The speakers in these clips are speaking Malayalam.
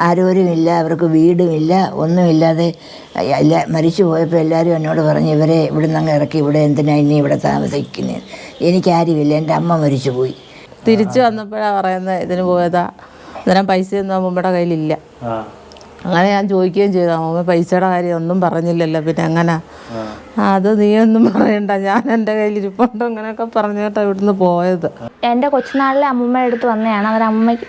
ആരോരുമില്ല അവർക്ക് വീടുമില്ല ഒന്നുമില്ലാതെ എല്ലാ മരിച്ചു പോയപ്പോൾ എല്ലാവരും എന്നോട് പറഞ്ഞു ഇവരെ ഇവിടെ നിന്ന് അങ്ങ് ഇറക്കി ഇവിടെ എന്തിനാ ഇനി ഇവിടെ താമസിക്കുന്നത് എനിക്കാരുമില്ല എന്റെ അമ്മ മരിച്ചു പോയി തിരിച്ചു വന്നപ്പോഴാണ് പറയുന്നത് ഇതിന് പോയതാ അന്നേരം പൈസയൊന്നും അമ്മൂമ്മയുടെ കയ്യിലില്ല. ആ. അങ്ങനെ ഞാൻ ചോദിക്കുകയും ചെയ്തു അമ്മ പൈസയുടെ കാര്യം ഒന്നും പറഞ്ഞില്ലല്ലോ പിന്നെ അങ്ങനെ അത് നീ ഒന്നും പറയണ്ട ഞാൻ എന്റെ കയ്യിലിരിപ്പുണ്ട്? അങ്ങനെയൊക്കെ പറഞ്ഞിട്ടാണ് ഇവിടുന്ന് പോയത്. എന്റെ കൊച്ചുനാളിലെ അമ്മൂമ്മ എടുത്ത് വന്നതാണ് അവർ അമ്മയ്ക്ക്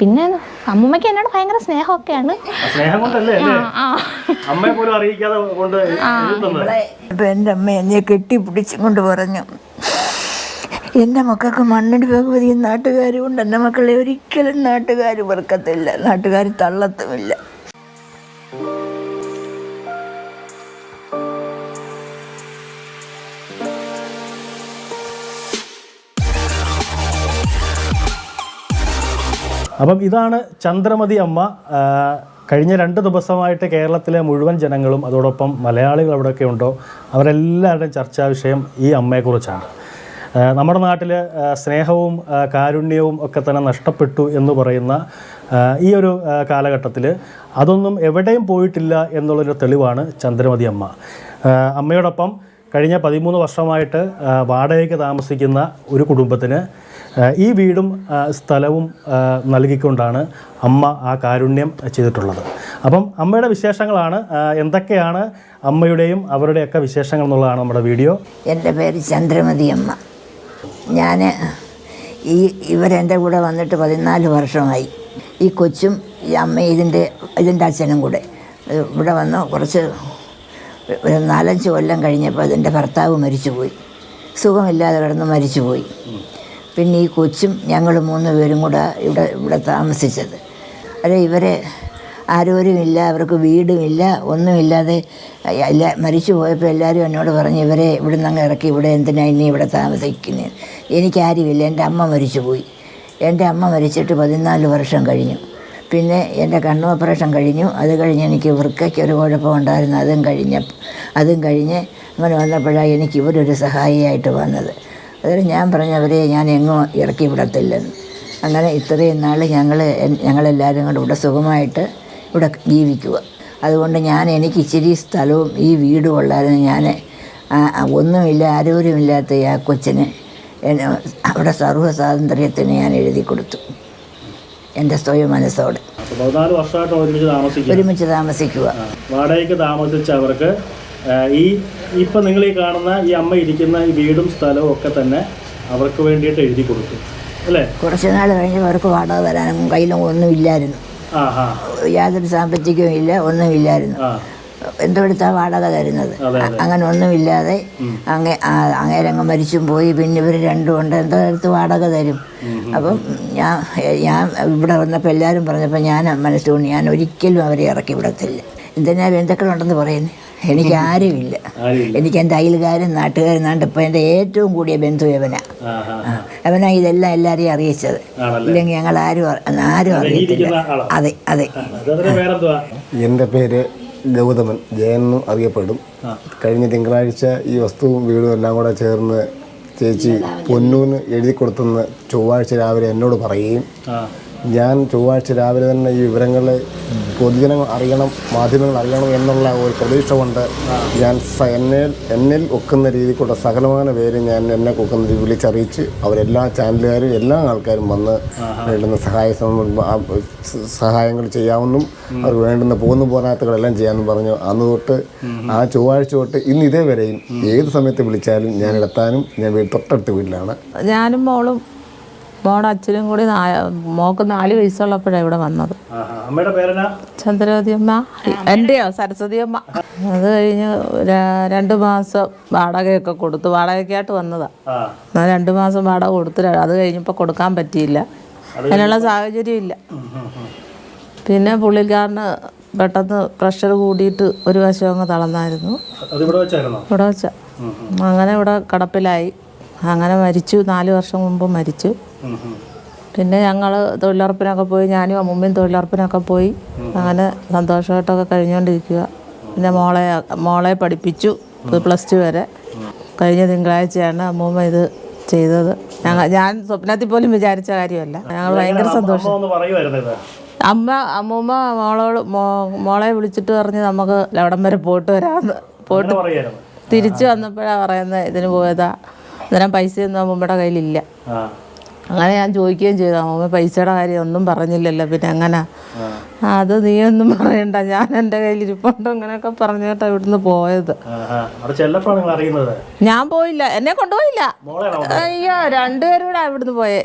പിന്നെ അമ്മൂമ്മയ്ക്ക് എന്നോട് ഭയങ്കര സ്നേഹമൊക്കെയാണ്. എന്റെ സ്നേഹം കൊണ്ടല്ലേ? അല്ലേ? ആ. അമ്മയെ പോലും അറിയിക്കാതെ കൊണ്ട് എഴുതുന്നത്. അപ്പോൾ എന്റെ അമ്മ എന്നെ കെട്ടിപ്പിടിച്ചും കൊണ്ട് പറഞ്ഞു. എന്റെ മക്കൾക്ക് മണ്ണടി ഭഗവതിയും നാട്ടുകാരും ഉണ്ട് എന്റെ മക്കളെ ഒരിക്കലും നാട്ടുകാർ വെറുക്കത്തില്ല. നാട്ടുകാർ തള്ളത്തുമില്ല. അപ്പം ഇതാണ് ചന്ദ്രമതി അമ്മ കഴിഞ്ഞ രണ്ട് ദിവസമായിട്ട് കേരളത്തിലെ മുഴുവൻ ജനങ്ങളും അതോടൊപ്പം മലയാളികൾ അവിടെയൊക്കെ ഉണ്ടോ അവരെല്ലാവരുടെയും ചർച്ചാ വിഷയം ഈ അമ്മയെക്കുറിച്ചാണ്. നമ്മുടെ നാട്ടിൽ സ്നേഹവും കാരുണ്യവും ഒക്കെ തന്നെ നഷ്ടപ്പെട്ടു എന്ന് പറയുന്ന ഈ ഒരു കാലഘട്ടത്തിൽ അതൊന്നും എവിടെയും പോയിട്ടില്ല എന്നുള്ളൊരു തെളിവാണ് ചന്ദ്രമതി അമ്മ. അമ്മയോടൊപ്പം കഴിഞ്ഞ പതിമൂന്ന് വർഷമായിട്ട് വാടകയ്ക്ക് താമസിക്കുന്ന ഒരു കുടുംബത്തിന് ഈ വീടും സ്ഥലവും നൽകിക്കൊണ്ടാണ് അമ്മ ആ കാരുണ്യം ചെയ്തിട്ടുള്ളത്. അപ്പം അമ്മയുടെ വിശേഷങ്ങളാണ് എന്തൊക്കെയാണ് അമ്മയുടെയും അവരുടെയൊക്കെ വിശേഷങ്ങൾ എന്നുള്ളതാണ് നമ്മുടെ വീഡിയോ. എന്റെ പേര് ചന്ദ്രമതി അമ്മ. ഞാൻ ഈ ഇവരെന്റെ കൂടെ വന്നിട്ട് പതിനാല് വർഷമായി. ഈ കൊച്ചും ഈ അമ്മ ഇതിന്റെ ഇതിന്റെ അച്ഛനും കൂടെ ഇവിടെ വന്ന് കുറച്ച് നാലഞ്ച് കൊല്ലം കഴിഞ്ഞപ്പോൾ അതിന്റെ ഭർത്താവ് മരിച്ചുപോയി. സുഖമില്ലാതെ കിടന്ന് മരിച്ചുപോയി. പിന്നെ ഈ കൊച്ചും ഞങ്ങൾ മൂന്ന് പേരും കൂടെ ഇവിടെ ഇവിടെ താമസിച്ചത്. അല്ല ഇവരെ ആരോരുമില്ല അവർക്ക് വീടുമില്ല ഒന്നുമില്ലാതെ എല്ലാ മരിച്ചു പോയപ്പോൾ എല്ലാവരും എന്നോട് പറഞ്ഞു ഇവരെ ഇവിടെ നിന്ന് അങ്ങ് ഇറക്കി ഇവിടെ എന്തിനാ ഇനി ഇവിടെ താമസിക്കുന്നത് എനിക്കാരുമില്ല എന്റെ അമ്മ മരിച്ചുപോയി. എന്റെ അമ്മ മരിച്ചിട്ട് പതിനാല് വർഷം കഴിഞ്ഞു. പിന്നെ എന്റെ കണ്ണ് ഓപ്പറേഷൻ കഴിഞ്ഞു. അത് കഴിഞ്ഞ് എനിക്ക് വൃക്കയ്ക്ക് ഒരു കുഴപ്പമുണ്ടായിരുന്നു. അതും കഴിഞ്ഞ അതും കഴിഞ്ഞ് അങ്ങനെ വന്നപ്പോഴാണ് എനിക്ക് ഇവരൊരു സഹായിയായിട്ട് വന്നത്. അതായത് ഞാൻ പറഞ്ഞവരെ ഞാൻ എങ്ങും ഇറക്കി വിടത്തില്ലെന്ന് അങ്ങനെ ഇത്രയും നാൾ ഞങ്ങൾ ഞങ്ങളെല്ലാവരും കൂടെ ഇവിടെ സുഖമായിട്ട് ഇവിടെ ജീവിക്കുക. അതുകൊണ്ട് ഞാൻ എനിക്ക് ഇച്ചിരി സ്ഥലവും ഈ വീടും ഉള്ളായിരുന്നു ഞാൻ ഒന്നുമില്ല ആരോഗ്യമില്ലാത്ത ആ കൊച്ചിന് അവിടെ സർവ സ്വാതന്ത്ര്യത്തിന് ഞാൻ എഴുതി കൊടുത്തു. എന്റെ സ്വയം മനസ്സോട്. പതിനാല് വർഷമായിട്ട് ഒരുമിച്ച് താമസിക്കുക. ഒരുമിച്ച് താമസിക്കുക. വാടകയ്ക്ക് താമസിച്ച അവർക്ക് ഈ ഇപ്പം നിങ്ങൾ ഈ കാണുന്ന ഈ അമ്മ ഇരിക്കുന്ന ഈ വീടും സ്ഥലവും ഒക്കെ തന്നെ അവർക്ക് വേണ്ടിയിട്ട് എഴുതി കൊടുത്തു. അല്ലേ? കുറച്ച് നാൾ കഴിഞ്ഞ് അവർക്ക് വാടക വരാനും കയ്യിലും ഒന്നുമില്ലായിരുന്നു ആ ആ യാതൊരു സാമ്പത്തികവും ഇല്ല ഒന്നുമില്ലായിരുന്നു ആ. എന്തെടുത്താ വാടക തരുന്നത്? അങ്ങനെ ഒന്നുമില്ലാതെ അങ്ങേ അങ്ങേരങ്ങ് മരിച്ചും പോയി. പിന്നെ ഇവർ രണ്ടും ഉണ്ട്. എന്തോ എടുത്ത് വാടക തരും? അപ്പം ഞാൻ ഞാൻ ഇവിടെ വന്നപ്പോൾ എല്ലാവരും പറഞ്ഞപ്പോൾ ഞാൻ മനസ്സുകൊണ്ട് ഞാൻ ഒരിക്കലും അവരെ ഇറക്കി വിടത്തില്ല. എന്തിനാ ബന്ധുക്കളുണ്ടെന്ന് പറയുന്നത് എനിക്ക് ആരുമില്ല. എനിക്ക് എന്റെ അയൽക്കാരും നാട്ടുകാരും നാണ്ട് ഇപ്പം എന്റെ ഏറ്റവും കൂടിയ ബന്ധു യവന. അവനാ ഇതെല്ലാം എല്ലാവരെയും അറിയിച്ചത്. ഇല്ലെങ്കിൽ ഞങ്ങൾ ആരും ആരും അറിയത്തില്ല. ആളാ. അതെ അതെ. എന്റെ പേര് ഗൗതമൻ ജയൻ എന്ന് അറിയപ്പെടും കഴിഞ്ഞ തിങ്കളാഴ്ച ഈ വസ്തുവും വീടും എല്ലാം കൂടെ ചേർന്ന് ചേച്ചി പൊന്നൂന്ന് എഴുതി കൊടുത്തെന്ന് ചൊവ്വാഴ്ച രാവിലെ എന്നോട് പറയുകയും ഞാൻ ചൊവ്വാഴ്ച രാവിലെ തന്നെ ഈ വിവരങ്ങൾ പൊതുജനങ്ങൾ അറിയണം മാധ്യമങ്ങൾ അറിയണം എന്നുള്ള ഒരു പ്രതീക്ഷ കൊണ്ട് ഞാൻ എന്നിൽ എന്നെ എന്നിൽ ഒക്കുന്ന രീതിക്കുള്ള സകലമാന പേര് ഞാൻ എന്നെ ഒക്കുന്ന രീതി വിളിച്ചറിയിച്ച് അവരെല്ലാ ചാനലുകാരും എല്ലാ ആൾക്കാരും വന്ന് വേണ്ടുന്ന സഹായ സഹായങ്ങൾ ചെയ്യാമെന്നും അവർ വേണ്ടുന്ന പോകുന്ന പോരാത്തകളെല്ലാം ചെയ്യാമെന്നും പറഞ്ഞു. അന്ന് തൊട്ട് ആ ചൊവ്വാഴ്ച തൊട്ട് ഇന്ന് ഇതേ വരെയും ഏത് സമയത്ത് വിളിച്ചാലും ഞാൻ എത്താനും ഞാൻ തൊട്ടടുത്ത വീട്ടിലാണ്. ഞാനും മോളും മോടെ അച്ഛനും കൂടി മോക്ക് നാല് വയസ്സുള്ളപ്പോഴാണ് ഇവിടെ വന്നത്. ചന്ദ്രവതി അമ്മ എന്റെയോ സരസ്വതി അമ്മ അത് കഴിഞ്ഞ് രണ്ട് മാസം വാടകയൊക്കെ കൊടുത്തു. വാടകയ്ക്കായിട്ട് വന്നതാ. ആ. എന്നാൽ രണ്ട് മാസം വാടക കൊടുത്തു അത് കഴിഞ്ഞപ്പോൾ കൊടുക്കാൻ പറ്റിയില്ല. അതിനുള്ള സാഹചര്യം ഇല്ല പിന്നെ പുള്ളിക്കാരന് പെട്ടെന്ന് പ്രഷർ കൂടിയിട്ട് ഒരു വശം അങ്ങ് തളർന്നായിരുന്നു. ഇവിടെ വെച്ച. അങ്ങനെ ഇവിടെ കടപ്പിലായി. അങ്ങനെ മരിച്ചു. നാല് വർഷം മുമ്പ് മരിച്ചു. പിന്നെ ഞങ്ങൾ തൊഴിലുറപ്പിനൊക്കെ പോയി ഞാനും അമ്മുമ്മയും തൊഴിലുറപ്പിനൊക്കെ പോയി. അങ്ങനെ സന്തോഷമായിട്ടൊക്കെ കഴിഞ്ഞുകൊണ്ടിരിക്കുക പിന്നെ മോളെ മോളെ പഠിപ്പിച്ചു പ്ലസ് ടു വരെ. കഴിഞ്ഞ തിങ്കളാഴ്ചയാണ് അമ്മൂമ്മ ഇത് ചെയ്തത്. ഞങ്ങൾ ഞാൻ സ്വപ്നത്തിൽ പോലും വിചാരിച്ച കാര്യമല്ല. ഞങ്ങൾ ഭയങ്കര സന്തോഷം. അമ്മ അമ്മൂമ്മ മോളോട് മോ- മോളെ വിളിച്ചിട്ട് പറഞ്ഞ് നമുക്ക് ലവടം വരെ പോയിട്ട് വരാമെന്ന് പോയിട്ട് തിരിച്ചു വന്നപ്പോഴാണ് പറയുന്നത് ഇതിന് പോയതാ. അന്നേരം പൈസയൊന്നും അമ്മൂമ്മയുടെ കയ്യിലില്ല. അങ്ങനെ ഞാൻ ചോദിക്കുകയും ചെയ്തു. അമ്മൂമ്മ പൈസയുടെ കാര്യം ഒന്നും പറഞ്ഞില്ലല്ലോ പിന്നെ അങ്ങനെ അത് നീ ഒന്നും പറയണ്ട. ഞാൻ എന്റെ കയ്യിൽ ഇരിപ്പുണ്ട്. അങ്ങനെയൊക്കെ പറഞ്ഞിട്ടാണ് ഇവിടുന്ന് പോയത്. ഞാൻ പോയില്ല. എന്നെ കൊണ്ടുപോയില്ല. അയ്യോ രണ്ടുപേരും കൂടെ ഇവിടുന്ന് പോയേ.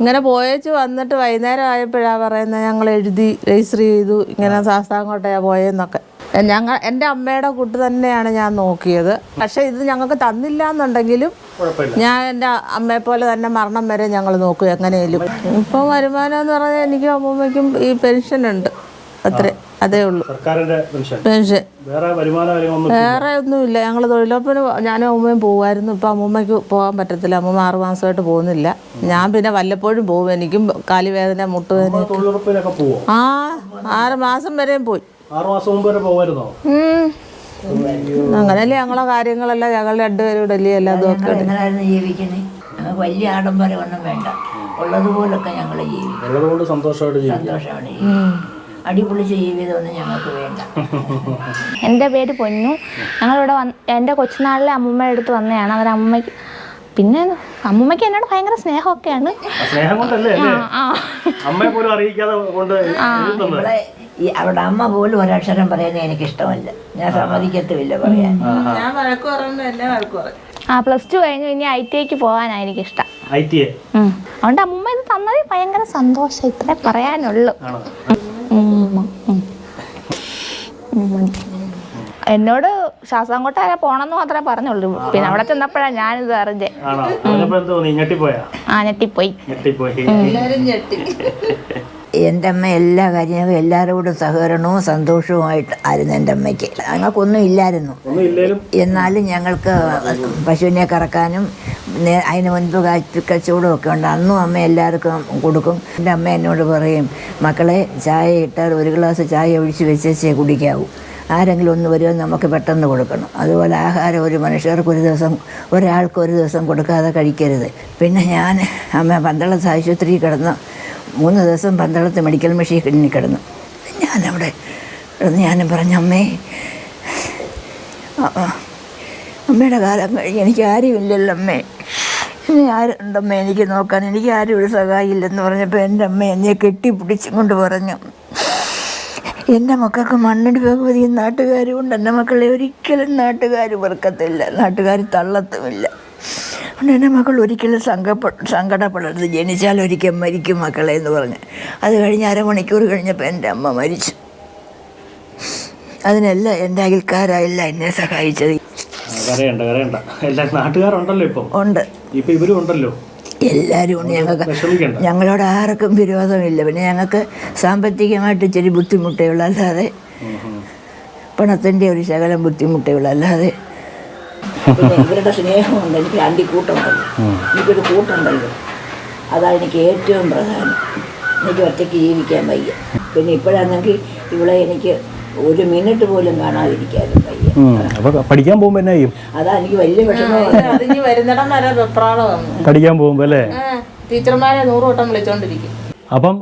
ഇങ്ങനെ പോയേച്ച് വന്നിട്ട് വൈകുന്നേരം ആയപ്പോഴാണ് പറയുന്നത് ഞങ്ങൾ എഴുതി രജിസ്റ്റർ ചെയ്തു. ഇങ്ങനെ ശാസ്താംകോട്ടയാണ് പോയെന്നൊക്കെ. ഞങ്ങൾ എന്റെ അമ്മയുടെ കൂട്ട് തന്നെയാണ് ഞാൻ നോക്കിയത്. പക്ഷേ ഇത് ഞങ്ങൾക്ക് തന്നില്ല എന്നുണ്ടെങ്കിലും ഞാൻ എന്റെ അമ്മയെ പോലെ തന്നെ മരണം വരെ ഞങ്ങൾ നോക്കും എങ്ങനെയും ഇപ്പം വരുമാനം എന്ന് പറഞ്ഞാൽ എനിക്ക് അമ്മൂമ്മയ്ക്കും ഈ പെൻഷൻ ഉണ്ട്. അത്രേ അതേ ഉള്ളൂ. പെൻഷൻ? വേറെ ഒന്നുമില്ല. ഞങ്ങൾ തൊഴിലുറപ്പിന് ഞാനും അമ്മയും പോകുമായിരുന്നു ഇപ്പം അമ്മൂമ്മയ്ക്ക് പോകാൻ പറ്റത്തില്ല. അമ്മൂമ്മ ആറ് മാസമായിട്ട് പോകുന്നില്ല. ഞാൻ പിന്നെ വല്ലപ്പോഴും പോകും. എനിക്കും കാലുവേദന മുട്ടുവേദന ആ ആറ് മാസം വരെയും പോയി. ആറു മാസം മുമ്പ് വരെ പോവായിരുന്നോ? ഉം. ഞങ്ങളെ കാര്യങ്ങളെല്ലാം ഞങ്ങൾ രണ്ടുപേരും ഇടല്ലേ എല്ലാം എങ്ങനെയായിരുന്നു ഞങ്ങൾക്ക് വലിയ ആഡംബരം ഒന്നും വേണ്ട. ഉള്ളതുപോലൊക്കെ ഞങ്ങൾ ജീവിക്കും. ഉള്ളതുകൊണ്ട് സന്തോഷമായിട്ട് സന്തോഷമാണ് ജീവിക്കും. അടിപൊളിച്ച ജീവിതമൊന്നും ഞങ്ങൾക്ക് വേണ്ട. എന്റെ പേര് പൊന്നു. ഞങ്ങളിവിടെ വന്ന് എന്റെ കൊച്ചുനാളിലെ അമ്മൂമ്മയുടെ അടുത്ത് വന്നതാണ്. അവർ അമ്മയ്ക്ക് പിന്നെ അമ്മൂമ്മയ്ക്ക് എന്നോട് ഭയങ്കര സ്നേഹമൊക്കെയാണ്. സ്നേഹം കൊണ്ടല്ലേ? അല്ലേ? ആ. അമ്മയെ പോലും അറിയിക്കാതെ കൊണ്ട് ഈ അവിടെ അമ്മ പോലും ഒരക്ഷരം പറയുന്നത് എനിക്ക് ഇഷ്ടമല്ല ഞാൻ സമ്മതിക്കത്തുമില്ല പറയാൻ ആ പ്ലസ് ടു കഴിഞ്ഞു ഇനി ഐ ടി ഐക്ക് പോകാനായിരിക്കും ഇഷ്ടം. ഐ ടി അതുകൊണ്ട് അമ്മ ഇത് തന്നത് ഭയങ്കര സന്തോഷം ഇത്രേ പറയാനുള്ളൂ. എന്നോട് ശാസ്താംകോട്ട പോണെന്ന് മാത്രമേ പറഞ്ഞുള്ളൂ. പിന്നെ അവിടെ ചെന്നപ്പോഴാ ഞാനിത് അറിഞ്ഞേ. ആ ഞെട്ടിപ്പോയി. എന്റെ അമ്മ എല്ലാ കാര്യങ്ങളും എല്ലാവരോടും സഹകരണവും സന്തോഷവുമായിട്ട് ആയിരുന്നു എന്റെ അമ്മയ്ക്ക്. ഞങ്ങൾക്കൊന്നും ഇല്ലായിരുന്നു. എന്നാലും ഞങ്ങൾക്ക് പശുവിനെ കറക്കാനും അതിന് മുൻപ് കച്ചവടം ഒക്കെ ഉണ്ട്. അന്നും അമ്മ എല്ലാവർക്കും കൊടുക്കും. എന്റെ അമ്മ എന്നോട് പറയും മക്കളെ ചായ ഇട്ടാൽ ഒരു ഗ്ലാസ് ചായ ഒഴിച്ച് വെച്ചേ കുടിക്കാവൂ. ആരെങ്കിലും ഒന്ന് വരുമോ നമുക്ക് പെട്ടെന്ന് കൊടുക്കണം. അതുപോലെ ആഹാരം ഒരു മനുഷ്യർക്ക് ഒരു ദിവസം ഒരാൾക്ക് ഒരു ദിവസം കൊടുക്കാതെ കഴിക്കരുത്. പിന്നെ ഞാൻ അമ്മ പന്തളത്ത് ആശുപത്രിയിൽ കിടന്നു മൂന്ന് ദിവസം പന്തളത്ത് മെഡിക്കൽ മെഷീനിൽ കിടന്നു. ഞാനവിടെ കിടന്ന് ഞാനും പറഞ്ഞു അമ്മേ. അമ്മയുടെ കാലം കഴിഞ്ഞ് എനിക്ക് ആരുമില്ലല്ലോ അമ്മേ. ഇനി ആരുണ്ടമ്മേ എനിക്ക് നോക്കാൻ? എനിക്ക് ആരും ഒരു സഹായില്ലെന്ന് പറഞ്ഞപ്പോൾ എന്റെ അമ്മ എന്നെ കെട്ടിപ്പിടിച്ചും കൊണ്ട് പറഞ്ഞു. എന്റെ മക്കൾക്ക് മണ്ണിടി ഭഗവതിയും നാട്ടുകാരും ഉണ്ട്. എന്റെ മക്കളെ ഒരിക്കലും നാട്ടുകാർ വെറുക്കത്തില്ല. നാട്ടുകാർ തള്ളത്തുമില്ല. അതുകൊണ്ട് എന്റെ മക്കൾ ഒരിക്കലും സങ്കപ്പ സങ്കടപ്പെടരുത്. ജനിച്ചാൽ ഒരിക്കൽ മരിക്കും മക്കളെ എന്ന് പറഞ്ഞ്. അത് കഴിഞ്ഞ് അരമണിക്കൂർ കഴിഞ്ഞപ്പോൾ എന്റെ അമ്മ മരിച്ചു. അതിനെല്ലാം എന്റെ അയൽക്കാരായില്ല എന്നെ സഹായിച്ചത്. കരയണ്ട കരയണ്ട. എല്ലാ നാട്ടുകാരുണ്ടല്ലോ ഇപ്പം. ഉണ്ട്. ഇപ്പൊ ഇവരും ഉണ്ടല്ലോ. എല്ലാവരും ഉണ്ട്. ഞങ്ങൾക്ക് ഞങ്ങളോട് ആർക്കും വിരോധമില്ല. പിന്നെ ഞങ്ങൾക്ക് സാമ്പത്തികമായിട്ട് ഇച്ചിരി ബുദ്ധിമുട്ടേ ഉള്ളൂ അല്ലാതെ പണത്തിന്റെ ഒരു ശകലം ബുദ്ധിമുട്ടേ ഉള്ളൂ അല്ലാതെ ഇവരുടെ സ്നേഹമുണ്ട്. എനിക്ക് അണ്ടിക്കൂട്ടുണ്ടല്ലോ. എനിക്കൊരു കൂട്ടുണ്ടല്ലോ. അതാണ് എനിക്ക് ഏറ്റവും പ്രധാനം. എനിക്ക് ഒറ്റയ്ക്ക് ജീവിക്കാൻ വയ്യ. പിന്നെ ഇപ്പോഴാണെങ്കിൽ ഇവിടെ എനിക്ക് ഒരു മിനിറ്റ് പോലും കാണാതിരിക്കാനും വയ്യ അപ്പൊ പഠിക്കാൻ പോകുമ്പോ എന്നാ ചെയ്യും? അതാ എനിക്ക് വലിയ വിഷമമാണ് അതിന് വരുന്നിടം വരെ വെപ്രാളം വന്നു പഠിക്കാൻ പോകുമ്പോ അല്ലേ? ടീച്ചർമാരെ നൂറ് വട്ടം വിളിച്ചോണ്ടിരിക്കും. അപ്പം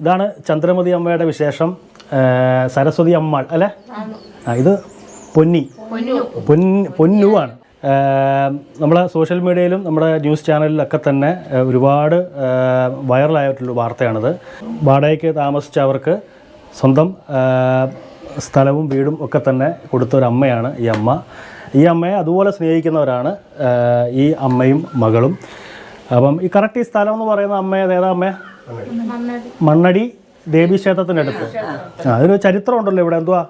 ഇതാണ് ചന്ദ്രമതി അമ്മയുടെ വിശേഷം. സരസ്വതി അമ്മാൾ അല്ലേ? ആ ഇത് പൊന്നി. പൊന്നു. ആണ് നമ്മളെ സോഷ്യൽ മീഡിയയിലും നമ്മുടെ ന്യൂസ് ചാനലിലൊക്കെ തന്നെ ഒരുപാട് വൈറലായിട്ടുള്ള വാർത്തയാണിത്. വാടകയ്ക്ക് താമസിച്ചവർക്ക് സ്വന്തം സ്ഥലവും വീടും ഒക്കെ തന്നെ കൊടുത്ത ഒരു അമ്മയാണ് ഈ അമ്മ. ഈ അമ്മയെ അതുപോലെ സ്നേഹിക്കുന്നവരാണ് ഈ അമ്മയും മകളും. അപ്പം ഈ കറക്റ്റ് ഈ സ്ഥലം എന്ന് പറയുന്ന അമ്മ ഏതാ അമ്മ? മണ്ണടി ദേവി ക്ഷേത്രത്തിനടുത്ത് ആ അതിനൊരു ചരിത്രം ഉണ്ടല്ലോ ഇവിടെ എന്തുവാ?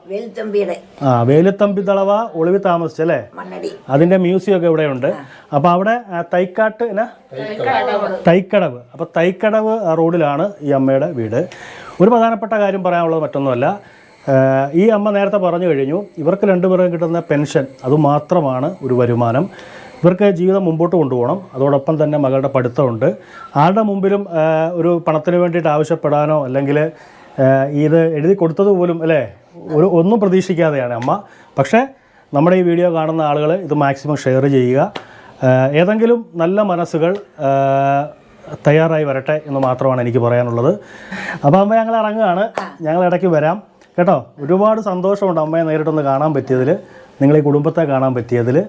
ആ വേലുത്തമ്പി തളവ ഒളിവി താമസിച്ചല്ലേ മണ്ണടി. അതിന്റെ മ്യൂസിയം ഒക്കെ ഇവിടെ ഉണ്ട് അപ്പൊ അവിടെ തൈക്കാട്ട് തൈക്കടവ്. അപ്പൊ തൈക്കടവ് റോഡിലാണ് ഈ അമ്മയുടെ വീട്. ഒരു പ്രധാനപ്പെട്ട കാര്യം പറയാനുള്ളത് മറ്റൊന്നുമല്ല. ഈ അമ്മ നേരത്തെ പറഞ്ഞു കഴിഞ്ഞു ഇവർക്ക് രണ്ടുപേർക്കും കിട്ടുന്ന പെൻഷൻ അതുമാത്രമാണ് ഒരു വരുമാനം. ഇവർക്ക് ജീവിതം മുമ്പോട്ട് കൊണ്ടുപോകണം. അതോടൊപ്പം തന്നെ മകളുടെ പഠിത്തമുണ്ട്. ആരുടെ മുമ്പിലും ഒരു പണത്തിന് വേണ്ടിയിട്ട് ആവശ്യപ്പെടാനോ അല്ലെങ്കിൽ ഇത് എഴുതി കൊടുത്തത് പോലും അല്ലേ? ഒരു ഒന്നും പ്രതീക്ഷിക്കാതെയാണ് അമ്മ. പക്ഷേ നമ്മുടെ ഈ വീഡിയോ കാണുന്ന ആളുകൾ ഇത് മാക്സിമം ഷെയർ ചെയ്യുക. ഏതെങ്കിലും നല്ല മനസ്സുകൾ തയ്യാറായി വരട്ടെ എന്ന് മാത്രമാണ് എനിക്ക് പറയാനുള്ളത്. അപ്പോൾ അമ്മ ഞങ്ങൾ ഇറങ്ങുകയാണ്. ഞങ്ങൾ ഇടയ്ക്ക് വരാം. കേട്ടോ? ഒരുപാട് സന്തോഷമുണ്ട് അമ്മയെ നേരിട്ടൊന്ന് കാണാൻ പറ്റിയതിൽ നിങ്ങളീ കുടുംബത്തെ കാണാൻ പറ്റിയതിൽ